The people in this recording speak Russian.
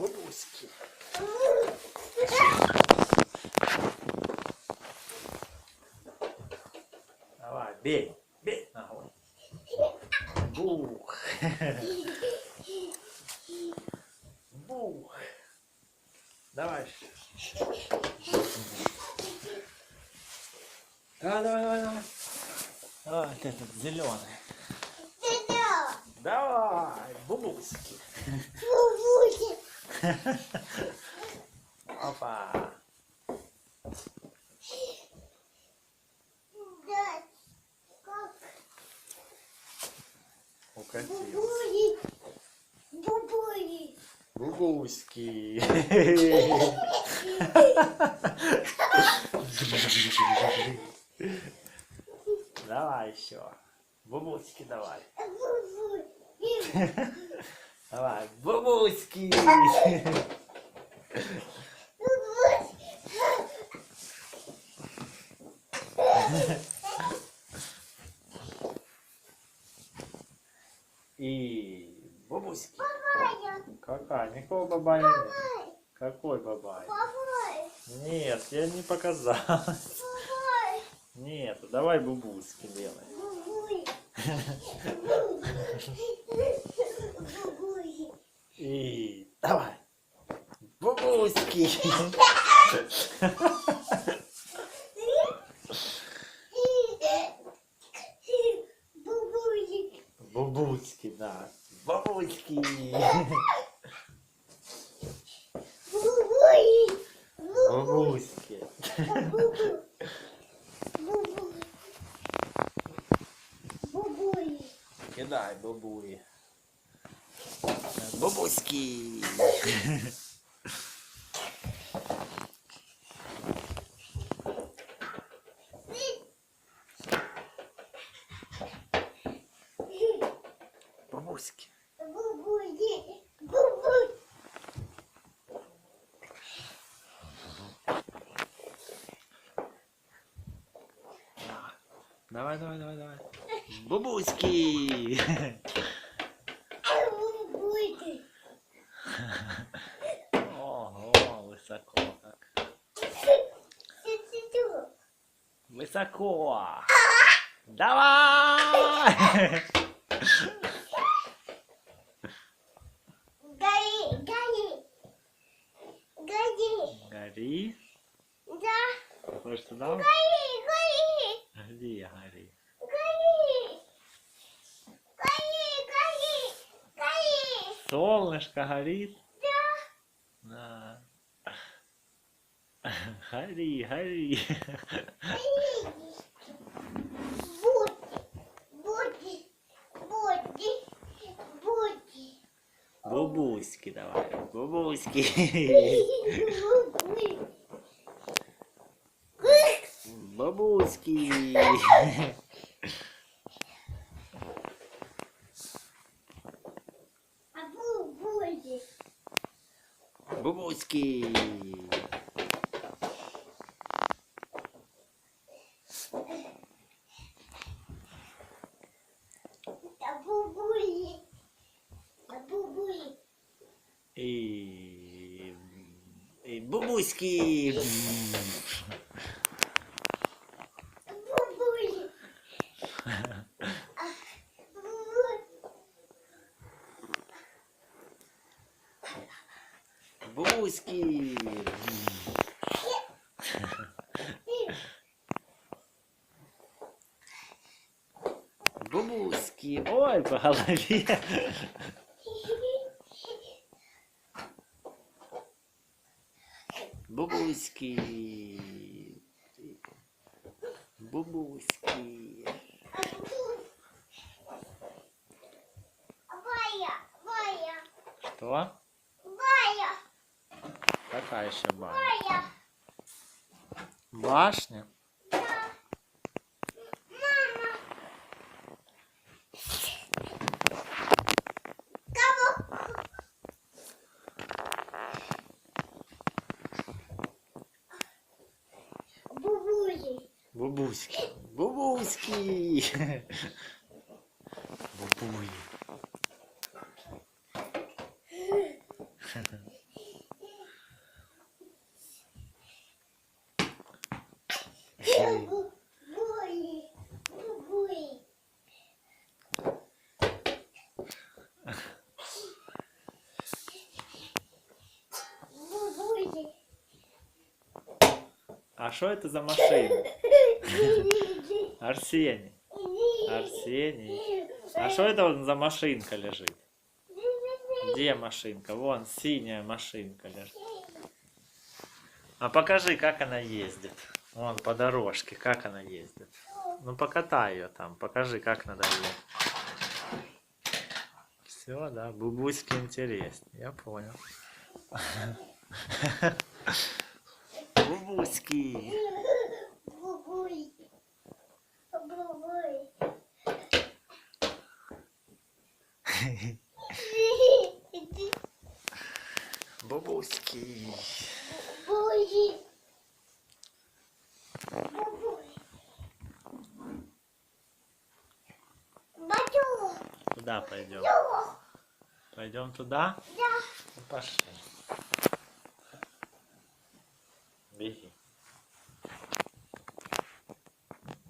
Бабуськи. Давай, бей, бей ногой. Бух. Бух. Давай. Давай, давай, давай, давай. Давай, вот этот зеленый. Давай, бабуськи. Опа. Укатил. Бубуськи. Давай еще. Бубуськи давай. Давай, бабуськи. И бабуськи. Какая? Никакого бабая нет. Какой бабай? Нет, я не показал. Нет, давай бубуськи делай. И давай. Бубуськи. Бубуськи, да. Бабуськи. Бабуськи. Кидай бабуї. Бабуськи. Бабуськи. Давай, давай, давай, давай. Бабуськи. Ого, высоко как. Высоко. Давай. Гори. Хочешь туда? Гори, гори. Солнышко горит. Да. Гори, гори. Бабуськи давай. Бабуськи. Бабуськи. Бабуськи. Бабуськи. Бабуськи. Бабуськи. Ой, по голове. Бабуськи. Бабуськи. Что? Какая еще баня? Башня? Бубуськи. Бубуськи. Бубуй. А что это за машина? Арсений. Арсений. А что это вот за машинка лежит? Где машинка? Вон, синяя машинка лежит. А покажи, как она ездит. Вон, по дорожке, как она ездит. Ну, покатай ее там, покажи, как надо ее. Все, да, бубуськи интереснее, я понял. Бубуськи. Бубуй. Бубуй. Бубуй. Батю. Куда пойдем? Пойдем туда? Да. Ну, пошли. Беги.